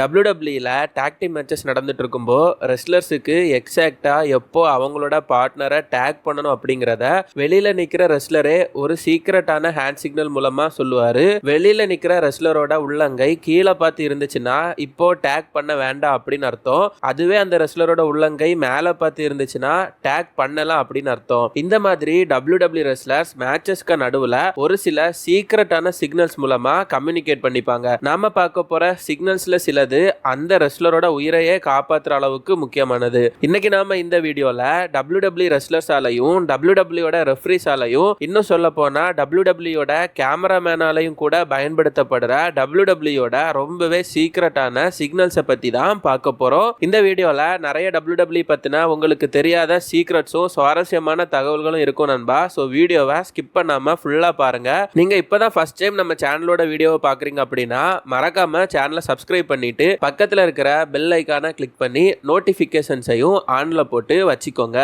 டபிள்யூடபிள்யூயில் tag team matches நடந்துட்டு இருக்கும்போ ரெஸ்லர்ஸுக்கு எக்ஸாக்டாக எப்போ அவங்களோட பார்ட்னரை டேக் பண்ணணும் அப்படிங்கிறத வெளியில் நிற்கிற ரெஸ்லரே ஒரு சீக்ரெட்டான ஹேண்ட் சிக்னல் மூலமாக சொல்லுவார். வெளியில் நிற்கிற ரெஸ்லரோட உள்ளங்கை கீழே பார்த்து இருந்துச்சுன்னா இப்போ டேக் பண்ண வேண்டாம் அப்படின்னு அர்த்தம். அதுவே அந்த ரெஸ்லரோட உள்ளங்கை மேலே பார்த்து இருந்துச்சுன்னா டேக் பண்ணலாம் அப்படின்னு அர்த்தம். இந்த மாதிரி டபிள்யூடபிள்யூ ரெஸ்லர்ஸ் மேட்சஸ்க்கு நடுவில் ஒரு சில சீக்ரெட்டான சிக்னல்ஸ் மூலமாக கம்யூனிகேட் பண்ணிப்பாங்க. நாம பார்க்க போகிற சிக்னல்ஸில் சில சிலது அந்த ரெஸ்லரோட உயிரையே காப்பாற்றுற அளவுக்கு முக்கியமானது. இன்னைக்கு நாம இந்த வீடியோல டபிள்யூ டபிள்யூ ரெஸ்லர்ஸாலையும் டபிள்யூ டபிள்யூட ரெஃப்ரிஸாலையும் இன்னும் சொல்ல போனா டபிள்யூ டபிள்யூட கேமராமேனாலையும் கூட பயன்படுத்தப்படுற டபிள்யூ டபிள்யூட ரொம்பவே சீக்ரெட்டான சிக்னல்ஸை பத்தி தான் பார்க்க போறோம். இந்த வீடியோல நிறைய டபிள்யூ டபிள்யூ பத்தின உங்களுக்கு தெரியாத சீக்ரெட்ஸும் சுவாரஸ்யமான தகவல்களும் இருக்கும் நண்பா. ஸோ வீடியோவை ஸ்கிப் பண்ணாம ஃபுல்லா பாருங்க. நீங்க இப்பதான் ஃபர்ஸ்ட் டைம் நம்ம சேனலோட வீடியோவை பாக்குறீங்க அப்படின்னா மறக்காம சேனலை சப்ஸ்கிரைப் பண்ணிட்டு பக்கத்துல இருக்கிற பெல் ஐக்கானை கிளிக் பண்ணி நோட்டிபிகேஷன்ஸையும் ஆன்ல போட்டு வச்சுக்கோங்க.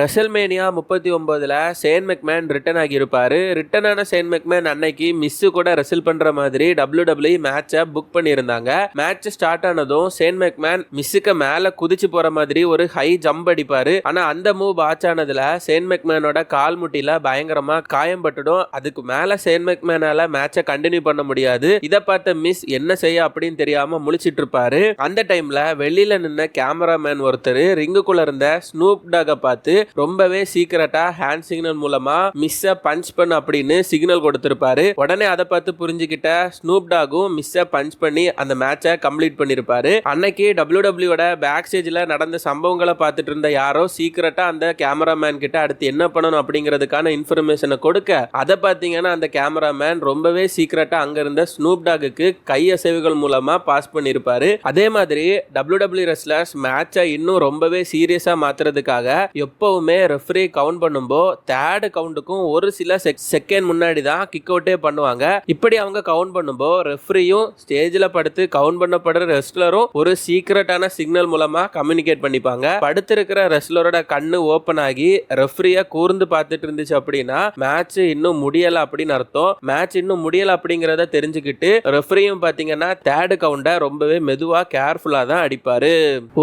ரெசல்மேனியா முப்பத்தி ஒன்பதுல சேன் மெக்மேன் ரிட்டர்ன் ஆகியிருப்பாரு. ரிட்டர்ன் ஆன சேன் மெக்மேன் அன்னைக்கு மிஸ் கூட ரெசல் பண்ற மாதிரி டபிள்யூ டபிள்யூ மேட்சை புக் பண்ணியிருந்தாங்க. மேட்ச் ஸ்டார்ட் ஆனதும் சேன் மெக்மேன் மிஸ்ஸுக்கு மேல குதிச்சு போற மாதிரி ஒரு ஹை ஜம்ப் அடிப்பாரு. ஆனா அந்த மூவ் ஆச் ஆனதுல சேன் மெக்மேனோட கால் முட்டில பயங்கரமா காயம் பட்டுடும். அதுக்கு மேல சேன் மெக்மேனால மேட்சை கண்டினியூ பண்ண முடியாது. இதை பார்த்த மிஸ் என்ன செய்ய அப்படின்னு தெரியாம முழிச்சிட்டு இருப்பாரு அந்த டைம்ல வெளியில நின்ன கேமராமேன் ஒருத்தர் ரிங்குக்குள்ள இருந்த ஸ்னூப் டாக பார்த்து ரொம்பவே சீக்கிரட்டா ஹேண்ட் சிக்னல் மூலமா மிஸ்ஸ பஞ்ச் பண்ணு அப்படின்னு சிக்னல் கொடுத்திருப்பாரு. உடனே அதை பார்த்து புரிஞ்சுக்கிட்ட ஸ்னூப் டாகும் மிஸ்ஸ பஞ்ச் பண்ணி அந்த மேட்சை கம்ப்ளீட் பண்ணிருப்பாரு. அன்னைக்கு டபிள்யூ டபிள்யூட பேக் ஸ்டேஜ்ல நடந்த சம்பவங்களை பார்த்துட்டு இருந்த யாரோ சீக்கிரட்டா அந்த கேமராமேன் கிட்ட அடுத்து என்ன பண்ணணும் அப்படிங்கிறதுக்கான இன்ஃபர்மேஷனை கொடுக்க அதை பார்த்தீங்கன்னா அந்த கேமராமேன் ரொம்பவே சீக்கிரட்டா அங்க இருந்த ஸ்னூப் டாகுக்கு கை அசைவுகள் மூலமா பாஸ் பண்ணியிருப்பாரு அதே மாதிரி டபிள்யூ டபிள்யூ ரெஸ்லர்ஸ் மேட்சை இன்னும் ரொம்பவே சீரியஸாக மாற்றுறதுக்காக எப்பவுமே ரெஃப்ரி கவுண்ட் பண்ணும்போது தேர்ட் கவுண்டுக்கும் ஒரு சில செகண்ட் முன்னாடி தான் கிக் அவுட்டே பண்ணுவாங்க. இப்படி அவங்க கவுண்ட் பண்ணும்போது ரெஃப்ரியும் ஸ்டேஜில் படுத்து கவுண்ட் பண்ணப்படுற ரெஸ்லரும் ஒரு சீக்ரெட்டான சிக்னல் மூலமாக கம்யூனிகேட் பண்ணிப்பாங்க. படுத்திருக்கிற ரெஸ்லரோட கண்ணு ஓப்பன் ஆகி ரெஃப்ரியை கூர்ந்து பார்த்துட்டு இருந்துச்சு அப்படின்னா மேட்ச் இன்னும் முடியலை அப்படின்னு அர்த்தம். மேட்ச் இன்னும் முடியலை அப்படிங்கிறத தெரிஞ்சுக்கிட்டு ரெஃப்ரியும் பார்த்தீங்கன்னா தேர்ட் கவுண்டை ரொம்ப ரொம்பவே மெதுவாக கேர்ஃபுல்லாக தான் அடிப்பார்.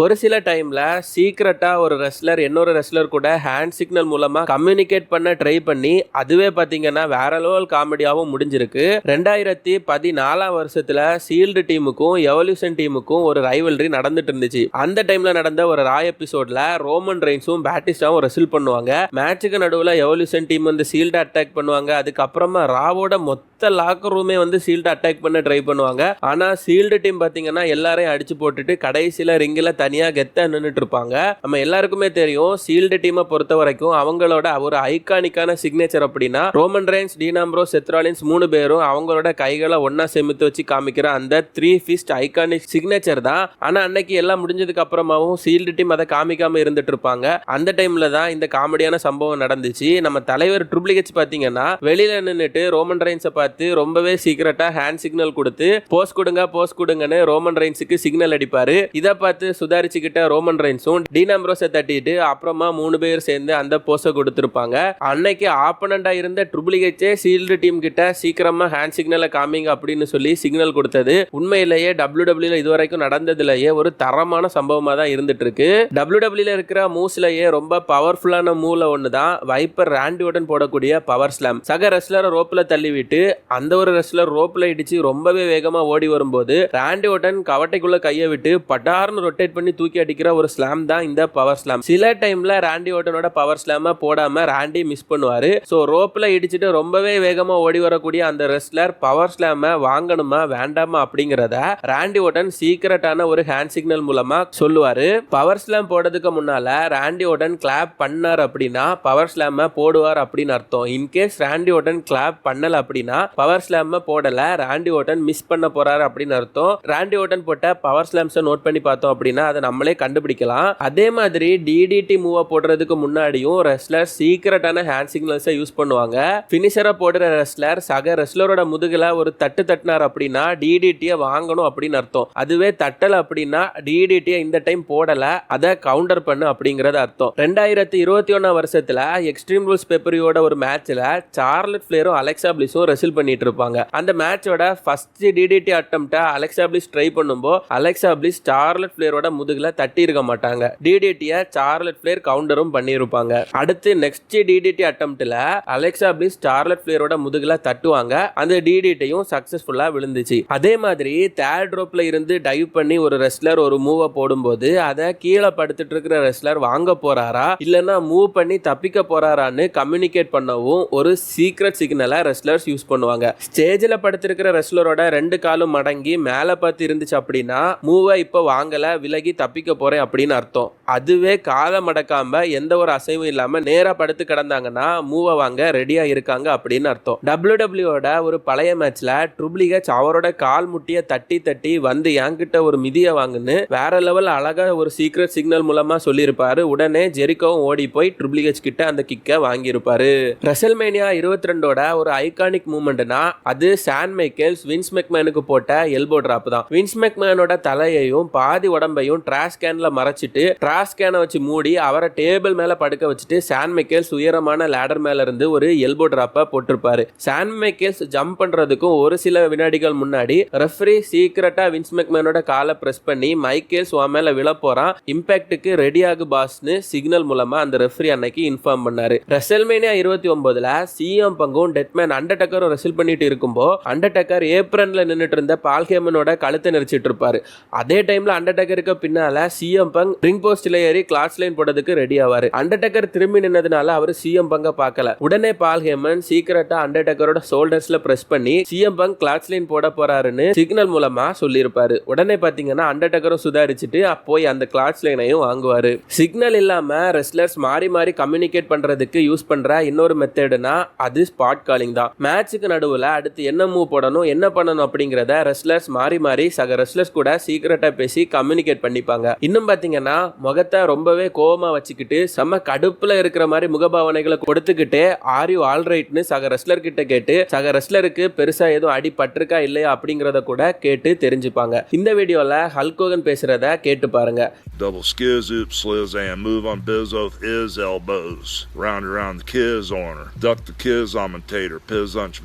ஒரு சில டைமில் சீக்ரெட்டாக ஒரு ரெஸ்லர் இன்னொரு ரெஸ்லர் கூட ஹேண்ட் சிக்னல் மூலமாக கம்யூனிகேட் பண்ண ட்ரை பண்ணி அதுவே பார்த்தீங்கன்னா வேற லெவல் காமெடியாகவும் முடிஞ்சிருக்கு. ரெண்டாயிரத்தி பதினாலாம் வருஷத்தில் சீல்டு டீமுக்கும் எவல்யூஷன் டீமுக்கும் ஒரு ரைவல்ரி நடந்துட்டு இருந்துச்சு. அந்த டைமில் நடந்த ஒரு ராய் எபிசோட்ல ரோமன் ரெயின்ஸும் பேட்டிஸ்டாவும் ரெசில் பண்ணுவாங்க. மேட்சுக்கு நடுவில் எவல்யூஷன் டீம் வந்து சீல்டு அட்டாக் பண்ணுவாங்க. அதுக்கப்புறமா ராவோட மொத்த லாக்கர் ரூமே வந்து சீல்டு அட்டாக் பண்ண ட்ரை பண்ணுவாங்க. ஆனா சீல்டு டீம் பாத்தீங்கன்னா எல்லாரையும் அடிச்சு போட்டுட்டு கடைசியில ரிங்கில தனியா கெத்த நின்றுட்டு இருப்பாங்க. நம்ம எல்லாருக்குமே தெரியும் சீல்டு டீமை பொறுத்த வரைக்கும் அவங்களோட ஒரு ஐகானிக்கான சிக்னேச்சர் அப்படின்னா Roman Reigns Dean Ambrose Seth Rollins மூணு பேரும் அவங்களோட கைகளை ஒன்னா செமித்து வச்சு காமிக்கிற அந்த த்ரீ ஃபிஸ்ட் ஐகானிக் சிக்னேச்சர் தான். ஆனா அன்னைக்கு எல்லாம் முடிஞ்சதுக்கு அப்புறமாவும் சீல்டு டீம் அதை காமிக்காம இருந்துட்டு இருப்பாங்க. அந்த டைம்ல தான் இந்த காமெடியான சம்பவம் நடந்துச்சு. நம்ம தலைவர் ட்ரிபிள் ஹெச் பாத்தீங்கன்னா வெளியில நின்றுட்டு ரோமன் ரெயின்ஸை பார்த்து ரொம்பவே சீக்கிரட்டா ஹேண்ட் சிக்னல் கொடுத்து போஸ் கொடுங்க போஸ் கொடுங்கன்னு ரோமன் ரைன்ஸுக்கு சிக்னல் அடிப்பாரு. இதை பார்த்து சுதாரிச்சுக்கிட்ட ரோமன் ரைன்ஸும் டீனாம்ரோஸை தட்டிட்டு அப்புறமா மூணு பேர் சேர்ந்து அந்த போஸை கொடுத்துருப்பாங்க. அன்னைக்கு ஆப்பனண்டா இருந்த ட்ரிபிள் ஹெச்சே சீல்டு டீம் கிட்ட சீக்கிரமா ஹேண்ட் சிக்னலை காமிங்க அப்படின்னு சொல்லி சிக்னல் கொடுத்தது. உண்மையிலேயே டபிள்யூ டபிள்யூல இதுவரைக்கும் நடந்ததுலயே ஒரு தரமான சம்பவமா தான் இருந்துட்டு இருக்கு டபிள்யூ டபிள்யூல இருக்கிற மூவ்ஸ்லயே ரொம்ப பவர்ஃபுல்லான மூவ்ல ஒன்று தான் வைப்பர் ராண்டியுடன் போடக்கூடிய பவர் ஸ்லாம் சக ரெஸ்லரை ரோப்பில் தள்ளிவிட்டு அந்த ஒரு ரெஸ்லர் ரோப்ல இடிச்சு ரொம்பவே வேகமா ஓடி வரும்போது ராண்டி ஓட்டன் கவட்டைக்குள்ள கையை விட்டு பட்டார்னு ரொட்டேட் பண்ணி தூக்கி அடிக்கிற ஒரு ஸ்லாம் தான் இந்த பவர் ஸ்லாம் சில டைம்ல ராண்டி ஓட்டனோட பவர் ஸ்லாம போடாம ராண்டி மிஸ் பண்ணுவாரு. ஸோ ரோப்ல இடிச்சுட்டு ரொம்பவே வேகமா ஓடி வரக்கூடிய அந்த ரெஸ்லர் பவர் ஸ்லாம வாங்கணுமா வேண்டாமா அப்படிங்கிறத ராண்டி ஓட்டன் சீக்கிரட்டான ஒரு ஹேண்ட் சிக்னல் மூலமா சொல்லுவாரு. பவர் ஸ்லாம் போடுறதுக்கு முன்னால ராண்டி ஓட்டன் கிளாப் பண்ணார் அப்படின்னா பவர் ஸ்லாம போடுவார் அப்படின்னு அர்த்தம். இன்கேஸ் ராண்டி ஓட்டன் கிளாப் பண்ணல அப்படின்னா பவர் ஸ்லாம் போடல. ராண்டி ஓட்டன் மிஸ் பண்ண போறாரு அப்படின்னு அர்த்தம். ராண்டி ஓட்டன் போட்ட பவர் ஸ்லாம்ஸை நோட் பண்ணி பார்த்தோம் அப்படின்னா அதை நம்மளே கண்டுபிடிக்கலாம். அதே மாதிரி டிடிடி மூவ போடுறதுக்கு முன்னாடியும் ரெஸ்லர் சீக்கிரட்டான ஹேண்ட் சிக்னல்ஸை யூஸ் பண்ணுவாங்க. பினிஷரை போடுற ரெஸ்லர் சக ரெஸ்லரோட முதுகில் ஒரு தட்டு தட்டினார் அப்படின்னா டிடிடியை வாங்கணும் அப்படின்னு அர்த்தம். அதுவே தட்டல் அப்படின்னா டிடிடியை இந்த டைம் போடல அதை கவுண்டர் பண்ணு அப்படிங்கறது அர்த்தம். ரெண்டாயிரத்தி இருபத்தி ஒன்னாம் வருஷத்துல எக்ஸ்ட்ரீம் ரூல்ஸ் பெப்பரியோட ஒரு மேட்ச்ல சார்லட் பிளேரும் அலெக்சா பிளிஸும் ரெசில் பண்ணிட்டு இருப்பாங்க அந்த மேட்சோட first DDT attempt Alexa Bliss try பண்ணும்போது அலெக்சா பிளிஸ் சார்லட் பிளேயரோட முதுகுல தட்டி இருக்க மாட்டாங்க டிடிடிய சார்லட் பிளேயர் கவுண்டரும் பண்ணியிருப்பாங்க. அடுத்து நெக்ஸ்ட் டிடிடி அட்டம்ப்ட்ல அலெக்சா பிளிஸ் சார்லட் பிளேயரோட முதுகுல தட்டுவாங்க. அந்த டிடிடியும் சக்சஸ்ஃபுல்லா விழுந்துச்சு. அதே மாதிரி தேர்ட் ரோப்ல இருந்து டைவ் பண்ணி ஒரு ரெஸ்லர் ஒரு மூவை போடும்போது அதை கீழே படுத்துட்டு இருக்கிற ரெஸ்லர் வாங்க போறாரா? இல்லைன்னா மூவ் பண்ணி தப்பிக்க போறாரான்னு கம்யூனிகேட் பண்ணவும் ஒரு சீக்ரெட் சிக்னலை ரெஸ்லர்ஸ் யூஸ் பண்ணுவாங்க. ஸ்டேஜில் படுத்திருக்கிற ரெஸ்லரோட ரெண்டு காலும் மடங்கி மேலே பார்த்து இருந்துச்சு அப்படின்னா மூவை இப்போ வாங்கல விலகி தப்பிக்க போறேன் அப்படின்னு அர்த்தம். அதுவே காலை மடக்காம எந்த ஒரு அசைவும் இல்லாமல் நேரா படுத்து கிடந்தாங்கன்னா மூவை வாங்க ரெடியா இருக்காங்க அப்படின்னு அர்த்தம். டபிள்யூ டபிள்யூட ஒரு பழைய மேட்ச்சில் ட்ரிபிளிகச் அவரோட கால் முட்டியை தட்டி தட்டி வந்து என்கிட்ட ஒரு மிதியை வாங்குன்னு வேற லெவல் அழகா ஒரு சீக்ரெட் சிக்னல் மூலமாக சொல்லியிருப்பாரு. உடனே ஜெரிக்கோவும் ஓடி போய் ட்ரிபிளிகச் கிட்ட அந்த கிக்கை வாங்கியிருப்பாரு. ரெசல்மேனியா இருபத்தி ரெண்டோட ஒரு ஐகானிக் மூமெண்ட் மூமெண்ட்னா அது சான் மைக்கேல்ஸ் வின்ஸ் மெக்மேனுக்கு போட்ட எல்போ டிராப் தான். வின்ஸ் மெக்மேனோட தலையையும் பாதி உடம்பையும் ட்ராஸ் கேன்ல மறைச்சிட்டு ட்ராஷ் கேனை வச்சு மூடி அவரை டேபிள் மேல படுக்க வச்சுட்டு சான் மைக்கேல்ஸ் உயரமான லேடர் மேல இருந்து ஒரு எல்போ டிராப்பை போட்டிருப்பாரு. சான் மைக்கேல்ஸ் ஜம்ப் பண்றதுக்கும் ஒரு சில வினாடிகள் முன்னாடி ரெஃப்ரி சீக்கிரட்டா வின்ஸ் மெக்மேனோட காலை பிரஸ் பண்ணி மைக்கேல்ஸ் உன் மேல விழ போறான். இம்பாக்டுக்கு ரெடி ஆகு பாஸ்னு சிக்னல் மூலமா அந்த ரெஃப்ரி அன்னைக்கு இன்ஃபார்ம் பண்ணாரு. ரெசல்மேனியா இருபத்தி ஒன்பதுல சிஎம் பங்கும் டெட்மேன் அண்டர்டக்கரும் ரெசில் பண்ணிட்டு இருக்கும்போ அண்டர்டேக்கர் ஏப்ரன்ல நின்னுட்டு இருந்த பால்கேமனோட கழுத்தை நெரிச்சிட்டு இருப்பாரு. அதே டைம்ல அண்டர்டேக்கருக்கு பின்னால சிஎம் பங் ரிங் போஸ்ட்ல ஏறி கிளாஸ் லைன் போடுறதுக்கு ரெடி ஆவாரு. அண்டர்டேக்கர் திரும்பி நின்னதுனால அவர் சிஎம் பங்க பார்க்கல. உடனே பால்ஹேமன் சீக்கிரட்டா அண்டர்டேக்கரோட ஷோல்டர்ஸ்ல பிரஸ் பண்ணி சிஎம் பங்க் கிளாஸ் லைன் போட போறாருன்னு சிக்னல் மூலமா சொல்லியிருப்பாரு. உடனே பாத்தீங்கன்னா அண்டர்டேக்கரும் சுதாரிச்சுட்டு போய் அந்த கிளாஸ் லைனையும் வாங்குவாரு. சிக்னல் இல்லாம ரெஸ்லர்ஸ் மாறி மாறி கம்யூனிகேட் பண்றதுக்கு யூஸ் பண்ற இன்னொரு மெத்தடுனா அது ஸ்பாட் காலிங் தான். மேட்சுக்கு நடுவில் அடுத்து என்ன மூவ் போடணும் என்ன பண்ணணும் அப்படிங்கிறத ரெஸ்லர்ஸ் மாறி மாறி சக ரெஸ்லர்ஸ் கூட சீக்கிரட்டாக பேசி கம்யூனிகேட் பண்ணிப்பாங்க இன்னும் பார்த்தீங்கன்னா முகத்தை ரொம்பவே கோபமாக வச்சுக்கிட்டு செம்ம கடுப்பில் இருக்கிற மாதிரி முகபாவனைகளை கொடுத்துக்கிட்டு ஆர் யூ ஆல்ரைட்னு சக ரெஸ்லர் கிட்ட கேட்டு சக ரெஸ்லருக்கு பெருசாக எதுவும் அடி பட்டிருக்கா இல்லையா அப்படிங்கிறத கூட கேட்டு தெரிஞ்சுப்பாங்க இந்த வீடியோவில் ஹல்கோகன் பேசுகிறத கேட்டு பாருங்க Double skiz, oops, sliz, and move on biz oath is elbows. Round around the kiz her. Duck the kiz tater. Piz unch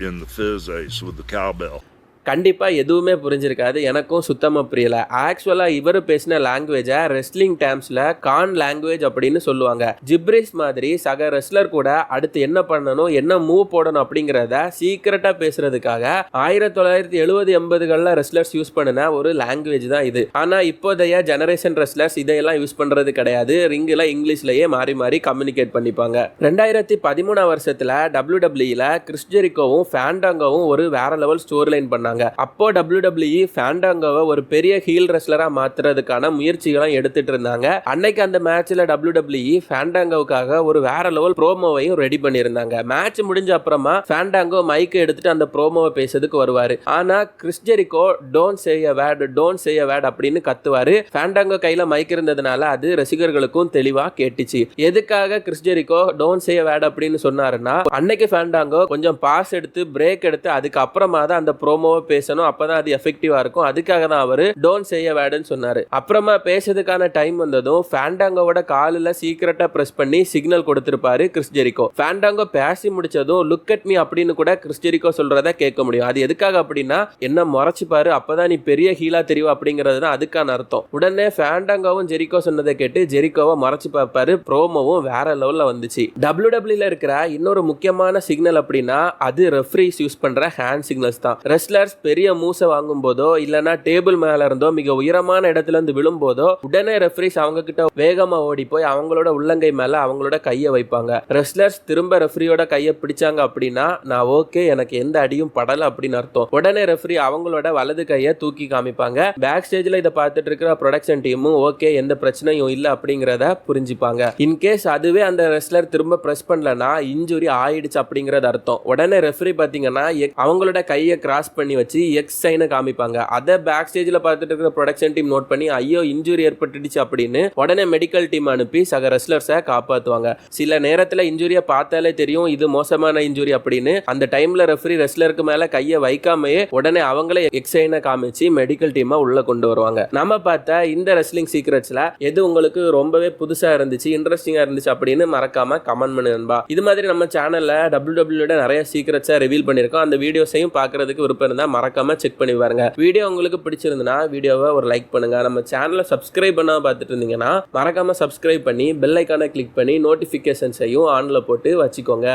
In the fizz ace with the cowbell. கண்டிப்பாக எதுவுமே புரிஞ்சிருக்காது. எனக்கும் சுத்தமாக புரியல. ஆக்சுவலாக இவர் பேசின லாங்குவேஜை ரெஸ்லிங் டேம்ஸில் கான் லாங்குவேஜ் அப்படின்னு சொல்லுவாங்க. ஜிப்ரிஸ் மாதிரி சக ரெஸ்லர் கூட அடுத்து என்ன பண்ணணும் என்ன மூவ் போடணும் அப்படிங்கிறத சீக்கிரட்டாக பேசுறதுக்காக ஆயிரத்தி தொள்ளாயிரத்தி எழுபது எண்பதுகளில் ரெஸ்லர்ஸ் யூஸ் பண்ணின ஒரு லாங்குவேஜ் தான் இது. ஆனால் இப்போதைய ஜெனரேஷன் ரெஸ்லர்ஸ் இதையெல்லாம் யூஸ் பண்ணுறது கிடையாது. ரிங்கில் இங்கிலீஷ்லேயே மாறி மாறி கம்யூனிகேட் பண்ணிப்பாங்க. ரெண்டாயிரத்தி பதிமூணாம் வருஷத்தில் டபிள்யூ டபிள்யூல கிறிஸ்டரிக்கோவும் ஃபேண்டாங்கோவும் ஒரு வேற லெவல் ஸ்டோரி லைன் பண்ணாங்க. அப்போ டபிள்யூ டபிள்யூஇ ஃபேண்டாங்கோவை ஒரு பெரிய ஹீல் ரெஸ்லரா மாத்துறதுக்கான முயற்சிகளும் எடுத்துட்டு இருந்தாங்க. அன்னைக்கு அந்த மேட்ச்ல டபிள்யூ டபிள்யூஇ ஃபேண்டாங்கோவுக்காக ஒரு வேற லெவல் ப்ரோமோவையும் ரெடி பண்ணியிருந்தாங்க. மேட்ச் முடிஞ்ச அப்புறமா ஃபேண்டாங்கோ மைக்கை எடுத்துட்டு அந்த ப்ரோமோவை பேசுறதுக்கு வருவாரு. ஆனா Chris Jericho don't say wait don't say wait அப்படின்னு கத்துவாரு. ஃபேண்டாங்கோ கையில மைக் இருந்ததுனால அது ரசிகர்களுக்கும் தெளிவா கேட்டுச்சு. எதுக்காக கிறிஸ்டெரிக்கோ டோன்ட் செய்ய வேட் அப்படின்னு சொன்னாருன்னா அன்னைக்கு ஃபேண்டாங்கோ கொஞ்சம் பாஸ் எடுத்து பிரேக் எடுத்து அதுக்கப்புறமா தான் அந்த ப்ரோமோவை பேசணும் அப்பதான் அது எஃபெக்டிவா இருக்கும். அதுக்காக தான் அவர் டோன்ட் செய்ய வேடுன்னு சொன்னாரு. அப்புறமா பேசுறதுக்கான டைம் வந்ததும் ஃபேண்டாங்கோவோட காலில் சீக்கிரட்டா பிரஸ் பண்ணி சிக்னல் கொடுத்திருப்பாரு கிறிஸ் ஜெரிகோ ஃபேண்டாங்கோ பேசி முடிச்சதும் லுக் அட் மீ அப்படின்னு கூட கிறிஸ் ஜெரிகோ சொல்றத கேட்க முடியும். அது எதுக்காக அப்படின்னா என்ன முறைச்சுப்பாரு அப்பதான் நீ பெரிய ஹீலா தெரியும் அப்படிங்கிறது தான் அதுக்கான அர்த்தம். உடனே ஃபேண்டாங்கோவும் ஜெரிகோ சொன்னதை கேட்டு ஜெரிகோவை மறைச்சு பார்ப்பாரு. ப்ரோமோவும் வேற லெவலில் வந்துச்சு. டபிள்யூ டபிள்யூல இருக்கிற இன்னொரு முக்கியமான சிக்னல் அப்படின்னா அது ரெஃப்ரிஸ் யூஸ் பண்ற ஹேண்ட் சிக்னல்ஸ் தான். ரெஸ்லர்ஸ் பெரிய மூசை வாங்கும் போதோ இல்லைன்னா டேபிள் மேல இருந்தோ மிக உயரமான இடத்துல இருந்து விழும்போதோ உடனே ரெஃப்ரிஸ் அவங்க கிட்ட வேகமா ஓடி போய் அவங்களோட உள்ளங்கை மேல அவங்களோட கையை வைப்பாங்க. ரெஸ்லர்ஸ் திரும்ப ரெஃப்ரியோட கையை பிடிச்சாங்க அப்படின்னா நான் ஓகே எனக்கு எந்த அடியும் படல அப்படின்னு அர்த்தம். உடனே ரெஃப்ரி அவங்களோட வலது கையை தூக்கி காமிப்பாங்க. பேக் ஸ்டேஜ்ல இதை பார்த்துட்டு இருக்கிற ப்ரொடக்ஷன் டீமும் ஓகே எந்த பிரச்சனையும் இல்லை அப்படிங்கிறத புரிஞ்சுப்பாங்க. இன்கேஸ் அதுவே அந்த ரெஸ்லர் திரும்ப பிரஸ் பண்ணலனா இன்ஜுரி ஆயிடுச்சு அப்படிங்கறது அர்த்தம். உடனே ரெஃப்ரி பார்த்தீங்கன்னா எக்- அவங்களோட கையை கிராஸ் பண்ணி வச்சு எக்ஸ் சைனை காமிப்பாங்க. அதை பேக் ஸ்டேஜில் பார்த்துட்டு இருக்கிற ப்ரொடக்ஷன் டீம் நோட் பண்ணி ஐயோ இன்ஜுரி ஏற்பட்டுடுச்சு அப்படின்னு உடனே மெடிக்கல் டீம் அனுப்பி சக ரெஸ்லர்ஸை காப்பாற்றுவாங்க சில நேரத்தில் இன்ஜுரியை பார்த்தாலே தெரியும் இது மோசமான இன்ஜுரி அப்படின்னு. அந்த டைமில் ரெஃப்ரி ரெஸ்லருக்கு மேலே கையை வைக்காமையே உடனே அவங்களே எக்ஸ் சைனை காமிச்சு மெடிக்கல் டீமை உள்ளே கொண்டு வருவாங்க. நம்ம பார்த்தா இந்த ரெஸ்லிங் சீக்ரெட்ஸில் எது உங்களுக்கு ரொம்பவே புதுசாக இருந்துச்சு இன்ட்ரெஸ்டிங்காக இருந்துச்சு அப்படின்னு மறக்காம கமெண்ட் பண்ணு நண்பா. இது மாதிரி நம்ம சேனலில் டபிள்யூ டபிள்யூட நிறைய சீக்ரெட்ஸை ரிவீல் பண்ணியிருக்கோம். அந்த வீடியோஸையும் பார்க்கறதுக்கு விருப்பம் இருந்தால் மறக்காமல் செக் பண்ணி பாருங்க. வீடியோ உங்களுக்கு பிடிச்சிருந்துன்னா வீடியோவை ஒரு லைக் பண்ணுங்க. நம்ம சேனலை சப்ஸ்கிரைப் பண்ணால் பார்த்துட்டு இருந்தீங்கன்னா மறக்காமல் சப்ஸ்கிரைப் பண்ணி பெல் ஐக்கானை கிளிக் பண்ணி நோட்டிஃபிகேஷன்ஸையும் ஆனில் போட்டு வச்சுக்கோங்க.